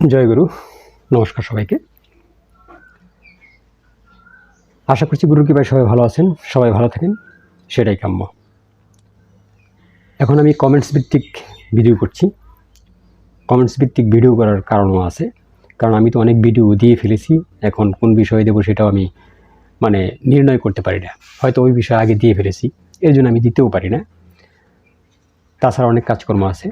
জয় গুরু, নমস্কার সবাইকে। আশা করছি গুরুর কৃপায় সবাই ভালো আছেন, সবাই ভালো থাকেন, সেটাই কাম্য। এখন আমি কমেন্টস ভিত্তিক ভিডিও করছি। কমেন্টস ভিত্তিক ভিডিও করার কারণও আছে, কারণ আমি তো অনেক ভিডিও দিয়ে ফেলেছি, এখন কোন বিষয়ে দেবো সেটাও আমি মানে নির্ণয় করতে পারি না। হয়তো ওই বিষয়ে আগে দিয়ে ফেলেছি, এর জন্য আমি দিতেও পারি না। তাছাড়া অনেক কাজকর্ম আছে।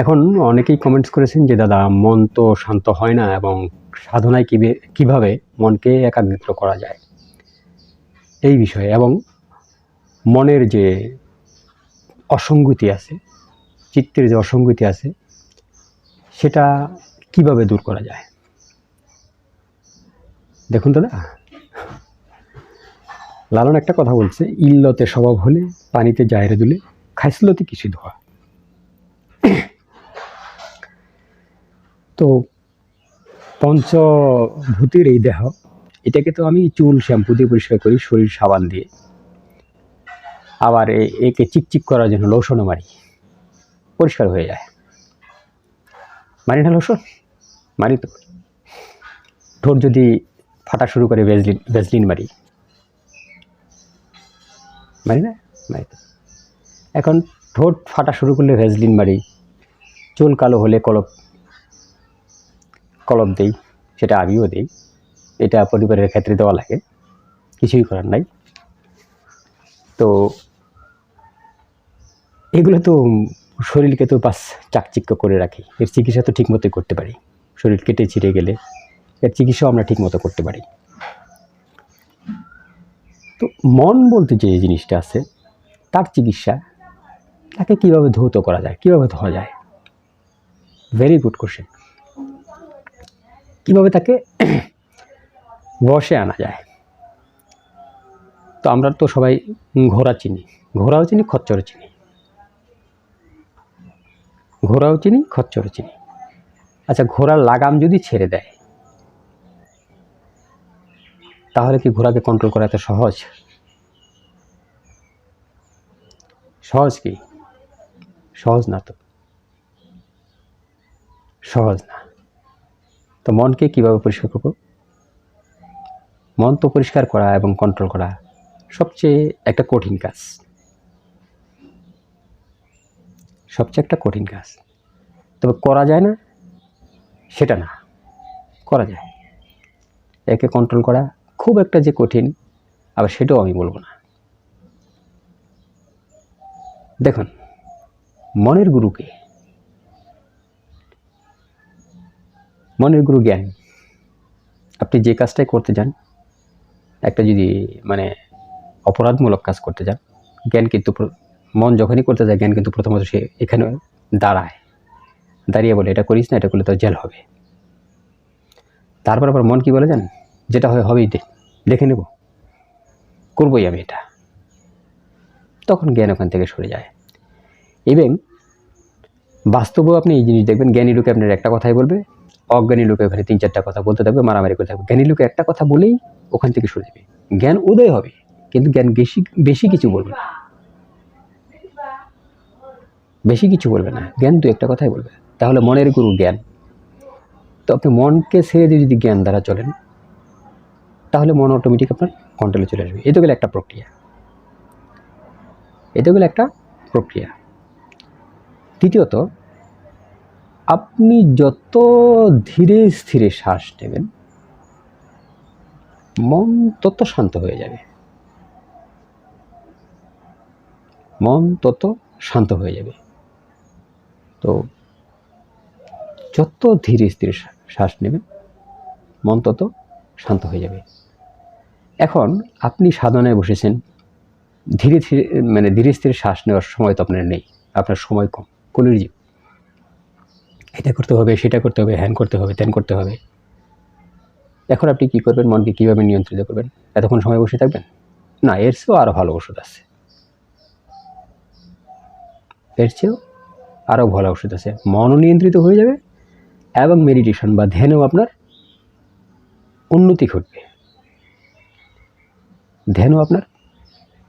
এখন অনেকেই কমেন্টস করেছেন যে, দাদা, মন তো শান্ত হয় না এবং সাধনায় কীভাবে মনকে একাগ্রিত করা যায়? এই বিষয়ে এবং মনের যে অসঙ্গতি আছে, চিত্তের যে অসঙ্গতি আছে, সেটা কীভাবে দূর করা যায়? দেখুন দাদা, লালন একটা কথা বলছে, ইল্লতে স্বভাব হলে, পানিতে জায়রে দুলে, খাইসলতে কিছু ধোয়া? তো পঞ্চভূতির এই দেহ, এটাকে তো আমি চুল, শ্যাম্পু দিয়ে পরিষ্কার করি, শরীর সাবান দিয়ে। আবার একে চিকচিক করার জন্য লোশনও মারি, পরিষ্কার হয়ে যায়। মারি না লোশন? মারি তো। ঠোঁট যদি ফাটা শুরু করে ভেজলিন ভেজলিন মারি। মারি না? মারি তো। এখন ঠোঁট ফাটা শুরু করলে ভেজলিন মারি, চুল কালো হলে কলপ কলম দেই, সেটা আমিও দিই। এটা পরিবারের ক্ষেত্রে দেওয়া লাগে, কিছুই করার নাই। তো এগুলো তো শরীরকে তো বাস চাকচিক্য করে রাখি, এর চিকিৎসা তো ঠিকমতোই করতে পারি। শরীর কেটে ছিঁড়ে গেলে এর চিকিৎসাও আমরা ঠিকমতো করতে পারি। তো মন বলতে যে জিনিসটা আছে, তার চিকিৎসা, তাকে কীভাবে ধৌত করা যায়, কীভাবে ধোয়া যায়? ভেরি গুড কোশ্চেন কীভাবে তাকে বসে আনা যায়? তো আমরা তো সবাই ঘোড়া চিনি। ঘোড়াও চিনি, খচ্চরও চিনি। ঘোড়াও চিনি, খচ্চরও চিনি। আচ্ছা ঘোড়ার লাগাম যদি ছেড়ে দেয়, তাহলে কি ঘোড়াকে কন্ট্রোল করা এত সহজ? সহজ কি? সহজ না তো। সহজ না। তো মনকে কীভাবে পরিষ্কার করব? মন তো পরিষ্কার করা এবং কন্ট্রোল করা সবচেয়ে একটা কঠিন কাজ। সবচেয়ে একটা কঠিন কাজ। তবে করা যায় না, সেটা না, করা যায়। একে কন্ট্রোল করা খুব একটা যে কঠিন, আবার সেটাও আমি বলব না। দেখুন, মনের গুরুকে মনের গুরু জ্ঞান। আপনি যে কাজটাই করতে যান, একটা যদি মানে অপরাধমূলক কাজ করতে যান, জ্ঞান কিন্তু মন যখনই করতে যায়, জ্ঞান কিন্তু প্রথমত সে এখানে দাঁড়ায়। দাঁড়িয়ে বলে, এটা করিস না, এটা করলে তো জেল হবে। তারপর আবার মন কি বলে জান যেটা হয়, হবেই দেখে নেব। করবই আমি এটা। তখন জ্ঞান ওখান থেকে সরে যায়। এবং বাস্তবেও আপনি এই জিনিস দেখবেন, জ্ঞানী লোকে আপনার একটা কথাই বলবে অজ্ঞানী লোকে ওখানে তিন চারটা কথা বলতে থাকবে, মারামারি করতে থাকবে। জ্ঞানী লোকে একটা কথা বলেই ওখান থেকে সরে যাবে। জ্ঞান উদয় হবে, কিন্তু জ্ঞান বেশি বেশি কিছু বলবে না। বেশি কিছু বলবে না। জ্ঞান দু একটা কথাই বলবে। তাহলে মনের গুরু জ্ঞান। তো আপনি মনকে ছেড়ে দিয়ে যদি জ্ঞান দ্বারা চলেন, তাহলে মন অটোমেটিক আপনার কন্ট্রোলে চলে আসবে। এটা গেলে একটা প্রক্রিয়া। এটা গেলে একটা প্রক্রিয়া। দ্বিতীয়ত আপনি যত ধীরে স্থিরে শ্বাস নেবেন, মন তত শান্ত হয়ে যাবে। মন তত শান্ত হয়ে যাবে। তো যত ধীরে স্থিরে শ্বাস নেবেন, মন তত শান্ত হয়ে যাবে। এখন আপনি সাধনায় বসেছেন, ধীরে ধীরে মানে ধীরে স্থিরে শ্বাস নেওয়ার সময় তো আপনার নেই, আপনার সময় কম, কলির জীব এটা করতে হবে, সেটা করতে হবে, হ্যান করতে হবে, ত্যান করতে হবে। এখন আপনি কি করবেন? মনকে কীভাবে নিয়ন্ত্রিত করবেন? এতক্ষণ সময় বসে থাকবেন? না, এর চেয়েও আরও ভালো ওষুধ আছে। এর চেয়েও আরও ভালো ওষুধ আছে। মনও নিয়ন্ত্রিত হয়ে যাবে এবং মেডিটেশন বা ধ্যানেও আপনার উন্নতি ঘটবে। ধ্যানও আপনার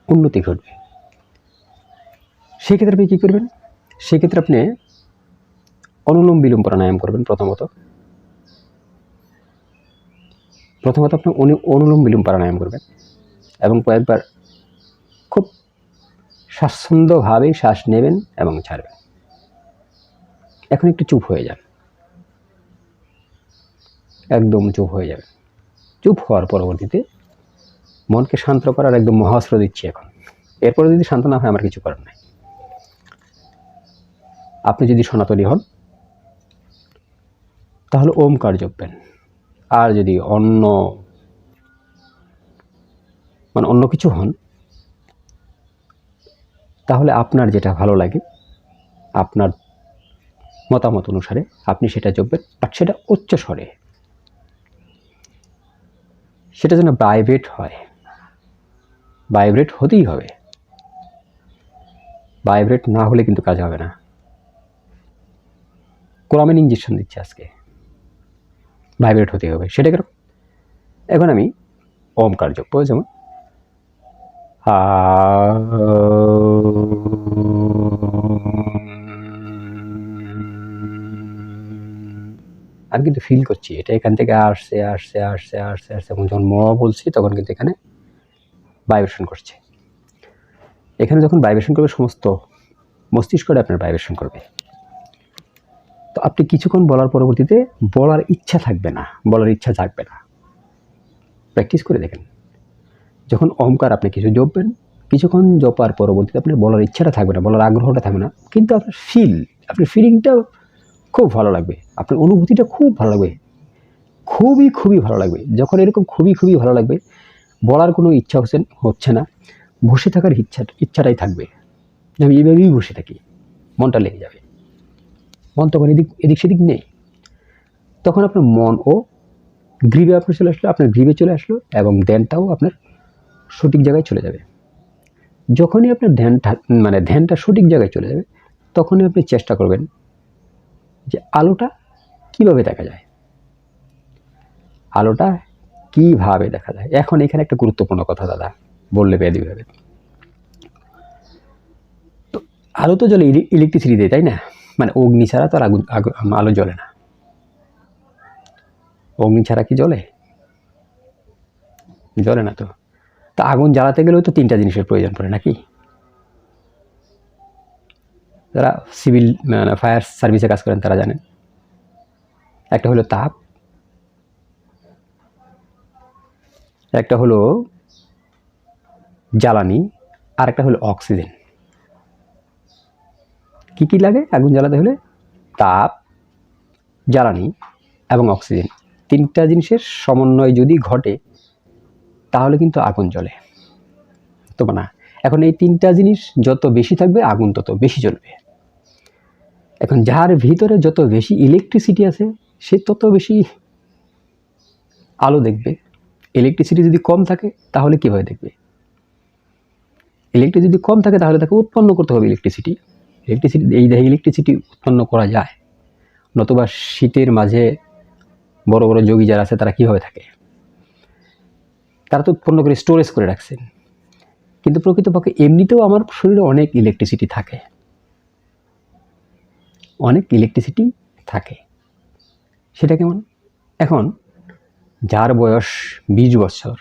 উন্নতি ঘটবে। সেক্ষেত্রে আপনি কী করবেন? সেক্ষেত্রে আপনি অনুলোম বিলোম প্রাণায়াম করবেন প্রথমত। প্রথমত আপনি অনু- অনুলোম বিলোম প্রাণায়াম করবেন এবং কয়েকবার খুব স্বাচ্ছন্দ্যভাবে শ্বাস নেবেন এবং ছাড়বেন। এখন একটু চুপ হয়ে যান। একদম চুপ হয়ে যাবে চুপ হওয়ার পরবর্তীতে মনকে শান্ত করার একদম মহাস্ত্র দিচ্ছি এখন। এরপরে যদি শান্ত না হয়, আমার কিছু করার নাই। আপনি যদি সনাতনী হন তাহলে ওমকার জপবেন আর যদি অন্য মানে অন্য কিছু হন, তাহলে আপনার যেটা ভালো লাগে, আপনার মতামত অনুসারে আপনি সেটা জপবেন বাট সেটা উচ্চ স্বরে। সেটা যেন ভাইব্রেট হয়। ভাইব্রেট হতেই হবে। ভাইব্রেট না হলে কিন্তু কাজ হবে না। কোরামেন ইঞ্জেকশন দিচ্ছে আজকে। ভাইব্রেট হতে হবে, সেটা কেন এখন আমি ওমকার জপ যেমন আমি কিন্তু ফিল করছি, এটা এখান থেকে আসছে আসছে আসছে আসছে আসছে, এবং যখন ম বলছি, তখন কিন্তু এখানে ভাইব্রেশন করছে। এখানে যখন ভাইব্রেশন করবে, সমস্ত মস্তিষ্কটা আপনার ভাইব্রেশন করবে। তো আপনি কিছুক্ষণ বলার পরবর্তীতে বলার ইচ্ছা থাকবে না, বলার ইচ্ছা থাকবে না। প্র্যাকটিস করে দেখেন। যখন অহংকার আপনি কিছু জপবেন, কিছুক্ষণ জপার পরবর্তীতে আপনার বলার ইচ্ছাটা থাকবে না, বলার আগ্রহটা থাকবে না, কিন্তু আপনার ফিল আপনার ফিলিংটা খুব ভালো লাগবে, আপনার অনুভূতিটা খুব ভালো লাগবে, খুবই খুবই ভালো লাগবে। যখন এরকম খুবই খুবই ভালো লাগবে, বলার কোনো ইচ্ছা হচ্ছে হচ্ছে না, বসে থাকার ইচ্ছা, ইচ্ছাটাই থাকবে। আমি এইভাবেই বসে থাকি, মনটা লেগে যাবে। মন তখন এদিক এদিক সেদিক নেই। তখন আপনার মন ও গ্রীবে আপনার চলে আসলো, আপনার গ্রীবে চলে আসলো এবং ধ্যানটাও আপনার সঠিক জায়গায় চলে যাবে। যখনই আপনার ধ্যানটা মানে ধ্যানটা সঠিক জায়গায় চলে যাবে, তখনই আপনি চেষ্টা করবেন যে আলোটা কীভাবে দেখা যায়। আলোটা কীভাবে দেখা যায়? এখন এখানে একটা গুরুত্বপূর্ণ কথা দাদা, বললে বেদি তো আলো তো জলে ইলেকট্রিসিটি দেয়, তাই না? মানে অগ্নি ছাড়া তো আর আগুন, আগু- আলো জ্বলে না। অগ্নি ছাড়া কি জ্বলে? জ্বলে না তো। তা আগুন জ্বালাতে গেলেও তো তিনটা জিনিসের প্রয়োজন পড়ে, নাকি? যারা সিভিল মানে ফায়ার সার্ভিসে কাজ করেন তারা জানেন। একটা হলো তাপ। একটা হলো জ্বালানি। আর একটা হলো অক্সিজেন। কি কি লাগে আগুন জ্বালাতে হলে? তাপ, জ্বালানি এবং অক্সিজেন। তিনটা জিনিসের সমন্বয় যদি ঘটে, তাহলে কিন্তু আগুন জ্বলে। তো না, এখন এই তিনটা জিনিস যত বেশি থাকবে, আগুন তত বেশি জ্বলবে। এখন যার ভিতরে যত বেশি ইলেকট্রিসিটি আছে, সে তত বেশি আলো দেখবে। ইলেকট্রিসিটি যদি কম থাকে, তাহলে কীভাবে দেখবে? ইলেকট্রিক যদি কম থাকে, তাহলে তাকে উৎপন্ন করতে হবে ইলেকট্রিসিটি ইলেকট্রিসিটি এই ইলেকট্রিসিটি উৎপন্ন করা যায়, নতুবা শীতের মাঝে বড় বড় যোগী যারা আছে তারা কীভাবে থাকে? তারা তো উৎপন্ন করে স্টোরেজ করে রাখছেন। কিন্তু প্রকৃতপক্ষে এমনিতেও আমার শরীরে অনেক ইলেকট্রিসিটি থাকে। অনেক ইলেকট্রিসিটি থাকে। সেটা কেমন? এখন যার বয়স বিশ বছর,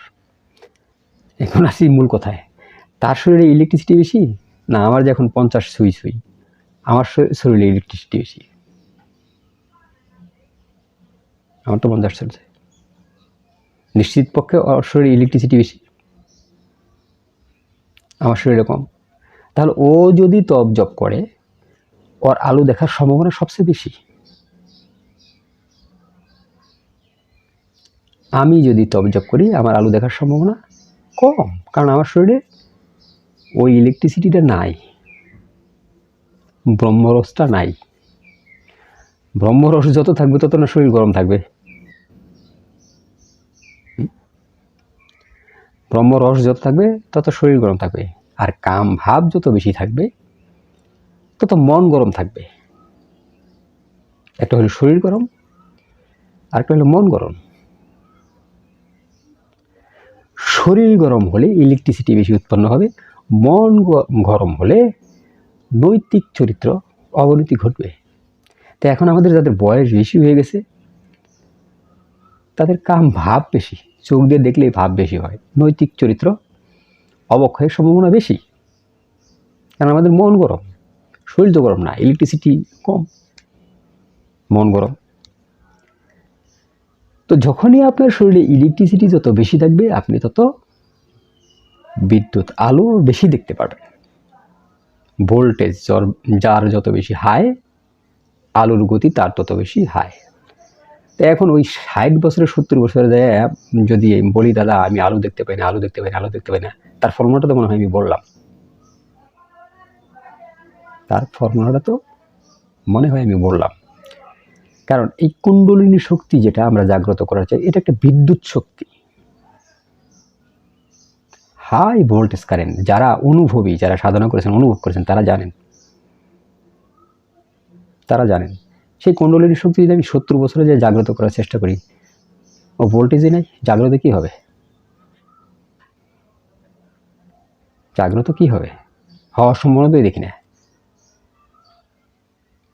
এখন আসি মূল কথায়, তার শরীরে ইলেকট্রিসিটি বেশি? না, আমার যখন পঞ্চাশ সুই সুই আমার শরী- শরীরে ইলেকট্রিসিটি বেশি আমার তো পঞ্চাশ চলছে নিশ্চিত পক্ষে ওর শরীরে ইলেকট্রিসিটি বেশি। আমার শরীরে কম। তাহলে ও যদি তপ জপ করে, ওর আলো দেখার সম্ভাবনা সবচেয়ে বেশি। আমি যদি তপ জপ করি, আমার আলো দেখার সম্ভাবনা কম। কারণ আমার শরীরে ওই ইলেকট্রিসিটিটা নাই। ব্রহ্মরসটা নাই। ব্রহ্মরস যত থাকবে, তত না শরীর গরম থাকবে। হুম? ব্রহ্মরস যত থাকবে, তত শরীর গরম থাকবে। আর কাম ভাব যত বেশি থাকবে, তত মন গরম থাকবে। একটা হলো শরীর গরম আর একটা হলো মন গরম। শরীর গরম হলে ইলেকট্রিসিটি বেশি উৎপন্ন হবে, মন গরম হলে নৈতিক চরিত্র অবনতি ঘটবে। তো এখন আমাদের যাদের বয়স বেশি হয়ে গেছে, তাদের কাম ভাব বেশি, চোখ দিয়ে দেখলেই ভাব বেশি হয়। নৈতিক চরিত্র অবক্ষয়ের সম্ভাবনা বেশি। কারণ আমাদের মন গরম, শরীর তো গরম না ইলেকট্রিসিটি কম, মন গরম। তো যখনই আপনার শরীরে ইলেকট্রিসিটি যত বেশি থাকবে, আপনি তত বিদ্যুৎ আলো বেশি দেখতে পারবেন। ভোল্টেজ যার যত বেশি হাই আলোর গতি তার তত বেশি হাই তো এখন ওই ষাট বছরে, সত্তর বছরে যায় যদি বলি, দাদা, আমি আলো দেখতে পাই না, আলো দেখতে পাই না, আলো দেখতে পাই না, তার ফর্মুলাটা তো মনে হয় আমি বললাম। তার ফর্মুলাটা তো মনে হয় আমি বললাম। কারণ এই কুণ্ডলিনী শক্তি যেটা আমরা জাগ্রত করা চাই, এটা একটা বিদ্যুৎ শক্তি। হাই ভোল্টেজ কারেন্ট যারা অনুভবী, যারা সাধনা করেছেন, অনুভব করেছেন, তারা জানেন। তারা জানেন। সেই কুণ্ডলিনী শক্তি যদি আমি সত্তর বছরে যে জাগ্রত করার চেষ্টা করি, ও ভোল্টেজই নাই, জাগ্রত কী হবে? জাগ্রত কি হবে? হওয়ার সম্ভাবনা তো দেখি না।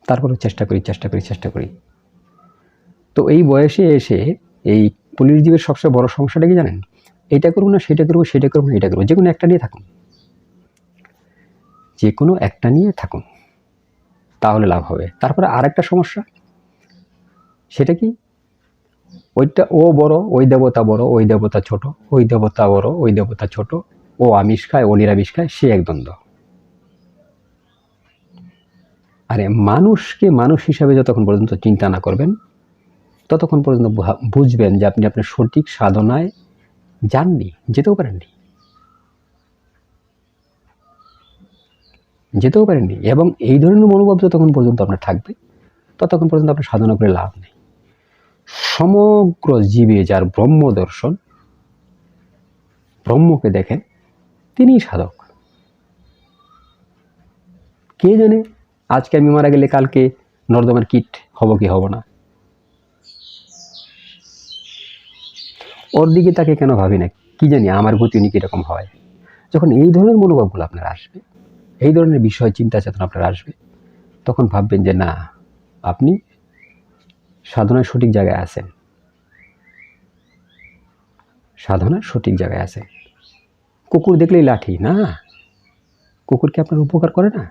তারপরে চেষ্টা করি চেষ্টা করি চেষ্টা করি। তো এই বয়সে এসে এই পুলিশ জীবের সবচেয়ে বড় সমস্যাটা কি জানেন? এটা করব না, সেটা করব সেটা করব না, এটা করব যে কোনো একটা নিয়ে থাকুন। যে কোনো একটা নিয়ে থাকুন, তাহলে লাভ হবে। তারপরে আর একটা সমস্যা, সেটা কি? ওইটা ও বড়, ওই দেবতা বড়, ওই দেবতা ছোট, ওই দেবতা বড়, ওই দেবতা ছোট, ও আমিষ খায় ও নিরামিষ খায় সে এক দ্বন্দ্ব। আরে মানুষকে মানুষ হিসাবে যতক্ষণ পর্যন্ত চিন্তা না করবেন, ততক্ষণ পর্যন্ত বুঝবেন যে আপনি আপনার সঠিক সাধনায় যাননি যেতেও পারেননি। যেতেও পারেননি এবং এই ধরনের মনোভাব যতক্ষণ পর্যন্ত আপনার থাকবে, ততক্ষণ পর্যন্ত আপনার সাধনা করে লাভ নেই। সমগ্র জীবে যার ব্রহ্ম দর্শন, ব্রহ্মকে দেখেন, তিনিই সাধক। কে জানে, আজকে আমি মারা গেলে কালকে নর্দমার কিট হব কি হব না। ওর দিকে তাকে কেন ভাবি না? কি জানি আমার গতি উনি কীরকম হয়। যখন এই ধরনের মনোভাবগুলো আপনার আসবে, এই ধরনের বিষয়, চিন্তা চেতনা আপনার আসবে, তখন ভাববেন যে না, আপনি সাধনার সঠিক জায়গায় আছেন। সাধনার সঠিক জায়গায় আছেন। কুকুর দেখলেই লাঠি, না? কুকুরকে আপনার উপকার করে না?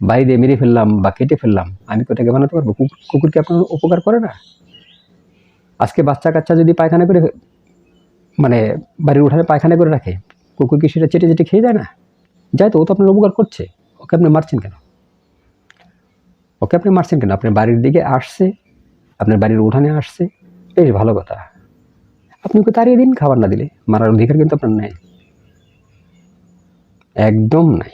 বাইরে মেরে ফেললাম বা কেটে ফেললাম, আমি কি ওটাকে বানাতে পারব? কুকুর কুকুরকে আপনার উপকার করে না? আজকে বাচ্চা কাচ্চা যদি পায়খানা করে মানে বাড়ির উঠানে পায়খানা করে রাখে, কুকুর কি সেটা চেটে চেটে খেয়ে যায় না? যায় তো, ও তো আপনার উপকার করছে। ওকে আপনি মারছেন কেন? ওকে আপনি মারছেন কেন? আপনার বাড়ির দিকে আসছে, আপনার বাড়ির উঠানে আসছে, বেশ ভালো কথা। আপনি ওকে তাড়িয়ে দিন, খাবার না দিলে। মারার অধিকার কিন্তু আপনার নেই। একদম নাই।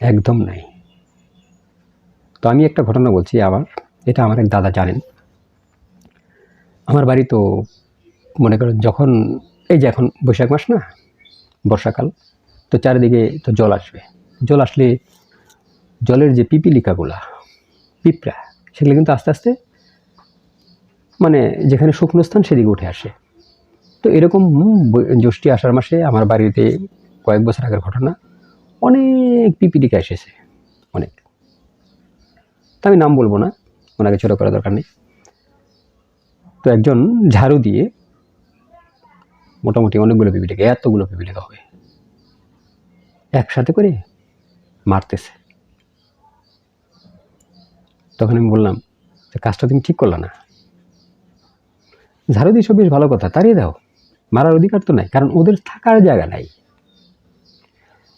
একদম নাই। তো আমি একটা ঘটনা বলছি আবার। এটা আমার এক দাদা জানেন। আমার বাড়ি তো মনে করেন যখন, এই যে এখন বৈশাখ মাস না, বর্ষাকাল, তো চারিদিকে তো জল আসবে। জল আসলে জলের যে পিপিলিকাগুলা, পিঁপড়া, সেগুলো কিন্তু আস্তে আস্তে মানে যেখানে শুকনো স্থান সেদিকে উঠে আসে। তো এরকম জ্যৈষ্ঠী আষাঢ় মাসে আমার বাড়িতে কয়েক বছর আগের ঘটনা, অনেক পিপিলিকা এসেছে, অনেক। তা আমি নাম বলব না ওনাকে ছোটো করার দরকার নেই। তো একজন ঝাড়ু দিয়ে মোটামুটি অনেকগুলো পিপিলিকা এতগুলো পিপিলিকা হবে। একসাথে করে মারতেছে। তখন আমি বললাম যে কাজটা তুমি ঠিক করলে না। ঝাড়ু দিয়েছ, বেশ ভালো কথা, তাড়িয়ে দাও। মারার অধিকার তো নাই, কারণ ওদের থাকার জায়গা নাই।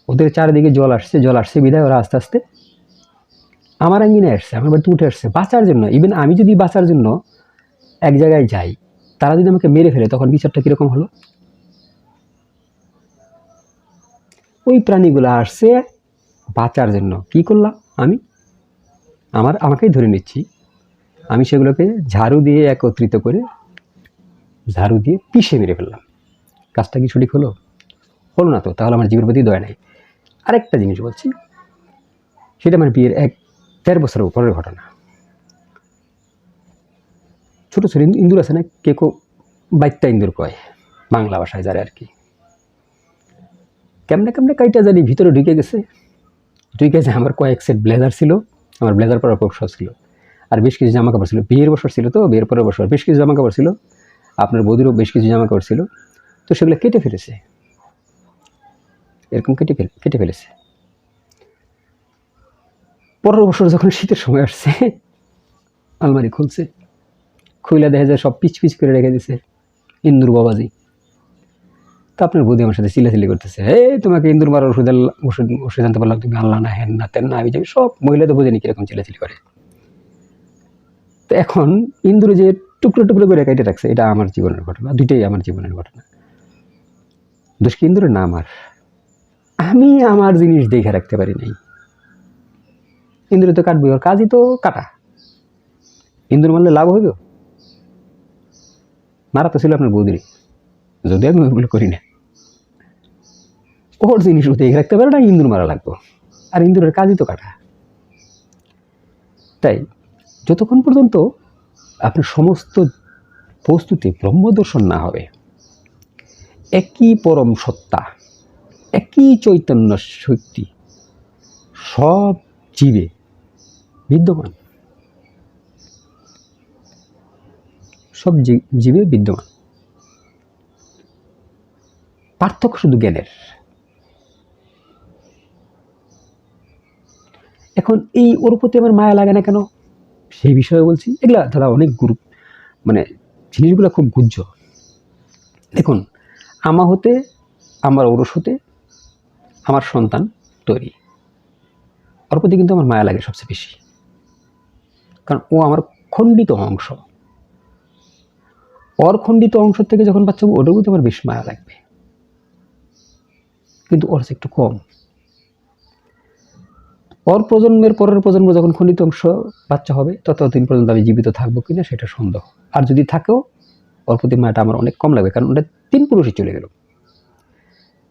ওদের চারিদিকে জল আসছে জল আসছে, বিদায় ওরা আস্তে আস্তে আমার আঙ্গিনে আসছে, আমার বাড়িতে উঠে আসছে। বাঁচার জন্য ইভেন আমি যদি বাঁচার জন্য এক জায়গায় যাই, তারা যদি আমাকে মেরে ফেলে, তখন বিচারটা কীরকম হলো? ওই প্রাণীগুলো আসছে বাঁচার জন্য। কি করলাম আমি? আমার, আমাকেই ধরে নিচ্ছি। আমি সেগুলোকে ঝাড়ু দিয়ে একত্রিত করে, ঝাড়ু দিয়ে পিষে মেরে ফেললাম। কাজটা কি সঠিক হলো? হলো না তো, তাহলে আমার জীবের প্রতি দয়া নেই। আরেকটা জিনিস বলছি, সেটা আমার বিয়ের এক দেড় বছরের উপরের ঘটনা। ছোটো ছোটো ইন্দুর আছে না, কে কো বাইকটা ইন্দুর কয়, বাংলা ভাষায় যারে আর কি। কেমনে কেমনে কাইটা জানি ভিতরে ঢুকে গেছে। দুই কেজি আমার কয়েক সেট ব্লেজার ছিল, আমার ব্লেজার পরার শখ ছিল। আর বেশ কিছু জামা কাপড় ছিল। বিয়ের বছর ছিল তো, বিয়ের পরের বছর বেশ কিছু জামা কাপড় ছিল। আপনার বৌদিরও বেশ কিছু জামা কাপড় ছিল। তো সেগুলো কেটে ফেলেছে। এরকম কেটে ফেলে কেটে ফেলেছে। পরের বছর যখন শীতের সময় আসছে, আলমারি খুলছে। খুলে দেখা যায় সব পিচ পিচ করে রেখে দিছে ইন্দুর বাবাজি। তো আপনার বৌদি আমার সাথে চিলাচিলি করতেছে হে তোমাকে ইন্দুর মারার ওষুধ ওষুধ ওষুধ আনতে পারলাম, তুমি আনলা না হেন না তেন না আমি যাবি, সব মহিলা তো বোঝেনি কীরকম চিলাচিলি করে। তো এখন ইন্দুরে যে টুকরো টুকরো করে কেটে রাখছে, এটা আমার জীবনের ঘটনা, দুইটাই আমার জীবনের ঘটনা। দোষ কি ইন্দুরের না আমার আমি আমার জিনিস দেখে রাখতে পারি নাই। ইন্দুরে তো কাটবই, ওর কাজই তো কাটা। ইন্দুর মারলে লাভ হইব? মারা তো ছিল আপনার বৌদিরই যদি আমি ওইগুলো করি না। ওর জিনিস দেখে রাখতে পারে না, ইন্দুর মারা লাগবো। আর ইন্দুরের কাজই তো কাটা। তাই যতক্ষণ পর্যন্ত আপনার সমস্ত বস্তুতে ব্রহ্মদর্শন না হবে, একই পরম সত্তা, একই চৈতন্য শক্তি সব জীবে বিদ্যমান। সব জীবে বিদ্যমান। পার্থক্য শুধু জ্ঞানের। এখন এই ওর প্রতি আমার মায়া লাগে না কেন? সেই বিষয়ে বলছি, এগুলা দাদা অনেক গুরু মানে জিনিসগুলো খুব গুজ্জ। দেখুন, আমা হতে, আমার ওরস হতে, আমার সন্তান তৈরি। ওর প্রতি কিন্তু আমার মায়া লাগে সবচেয়ে বেশি। কারণ ও আমার খণ্ডিত অংশ। ওর খণ্ডিত অংশ থেকে যখন বাচ্চা ওটার প্রতি আমার বেশ মায়া লাগবে। কিন্তু ওর একটু কম। ওর প্রজন্মের পরের প্রজন্ম যখন খণ্ডিত অংশ বাচ্চা হবে, ততদিন পর্যন্ত আমি জীবিত থাকব কিনা সেটা সন্দেহ। আর যদি থাকেও, ওর প্রতি মায়াটা আমার অনেক কম লাগবে, কারণ ওটা তিন পুরুষই চলে গেল।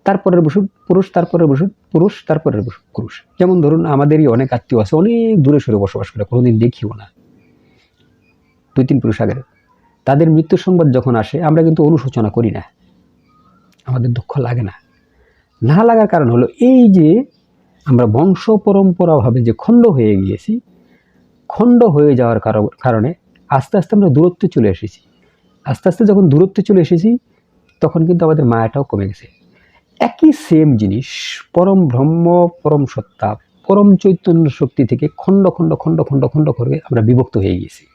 তারপরের বসুন পুরুষ তারপরের বসুন পুরুষ তারপরের বসু পুরুষ। যেমন ধরুন আমাদেরই অনেক আত্মীয় আছে, অনেক দূরে সরে বসবাস করে, কোনোদিন দেখিও না। দুই তিন পুরুষ আগের। তাদের মৃত্যুর সংবাদ যখন আসে, আমরা কিন্তু অনুশোচনা করি না। আমাদের দুঃখ লাগে না। না লাগার কারণ হলো এই যে আমরা বংশ পরম্পরাভাবে যে খণ্ড হয়ে গিয়েছি, খণ্ড হয়ে যাওয়ার কারো- কারণে আস্তে আস্তে আমরা দূরত্বে চলে এসেছি। আস্তে আস্তে যখন দূরত্বে চলে এসেছি, তখন কিন্তু আমাদের মায়াটাও কমে গেছে। একই সেম জিনিস, পরম ব্রহ্ম, পরম সত্তা, পরম চৈতন্য শক্তি থেকে খণ্ড খণ্ড খণ্ড খণ্ড খণ্ড করে আমরা বিভক্ত হয়ে গিয়েছি।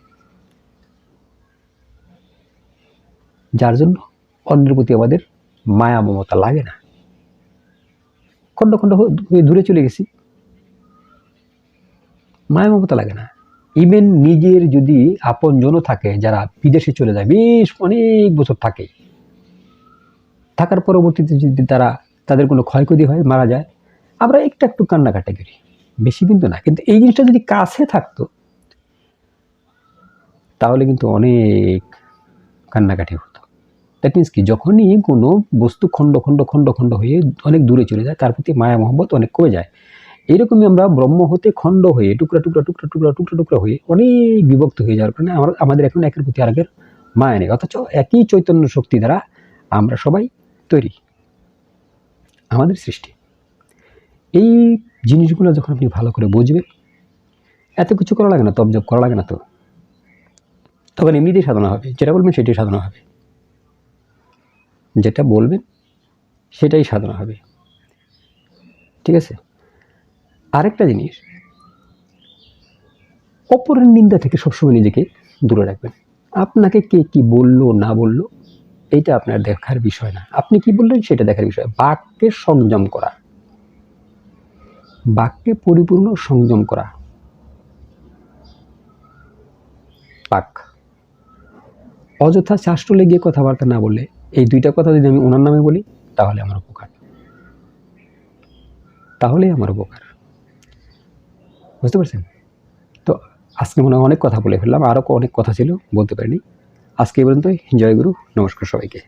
যার জন্য অন্যের প্রতি আমাদের মায়া, মমতা লাগে না। খণ্ড খণ্ড হয়ে দূরে চলে গেছি। মায়া, মমতা লাগে না। ইভেন নিজের যদি আপনজনও থাকে, যারা বিদেশে চলে যায়, বেশ অনেক বছর থাকে থাকার পরবর্তীতে যদি তারা তাদের কোনো ক্ষয়ক্ষতি হয়, মারা যায়, আমরা একটু একটু কান্নাকাটি করি বেশি কিন্তু না। কিন্তু এই জিনিসটা যদি কাছে থাকতো, তাহলে কিন্তু অনেক কান্নাকাটি হতো। দ্যাট মিনস কি? যখনই কোনো বস্তু খণ্ড খণ্ড খণ্ড খণ্ড হয়ে অনেক দূরে চলে যায়, তার প্রতি মায়া, মহব্বত অনেক কমে যায়। এইরকমই আমরা ব্রহ্ম হতে খণ্ড হয়ে, টুকরা টুকরা টুকরা টুকরা টুকরা টুকরা হয়ে অনেক বিভক্ত হয়ে যাওয়ার কারণে আমরা, আমাদের এখন একের প্রতি আরেকের মায়া নেই। অথচ একই চৈতন্য শক্তি দ্বারা আমরা সবাই তৈরি, আমাদের সৃষ্টি। এই জিনিসগুলো যখন আপনি ভালো করে বুঝবেন, এত কিছু করা লাগে না তব জব করা লাগে না তো। তখন এমনিতেই সাধনা হবে, যেটা বলবেন সেটাই সাধনা হবে। যেটা বলবেন সেটাই সাধনা হবে। ঠিক আছে? আরেকটা জিনিস, অপরের নিন্দা থেকে সবসময় নিজেকে দূরে রাখবেন। আপনাকে কে কি বলল, না বলল এইটা আপনার দেখার বিষয় না। আপনি কি বললেন সেটা দেখার বিষয়? বাক্যে সংযম করা। বাক্যে পরিপূর্ণ সংযম করা। বাক অযথা চাষ্টলে গিয়ে কথাবার্তা না বললে, এই দুইটা কথা যদি আমি ওনার নামে বলি, তাহলে আমার উপকার। তাহলে আমার উপকার। বুঝতে পারছেন? তো আজকে মনে হয় অনেক কথা বলে ফেললাম আরও অনেক কথা ছিল, বলতে পারিনি। আজকে এই পর্যন্তই। জয় গুরু নমস্কার সবাইকে।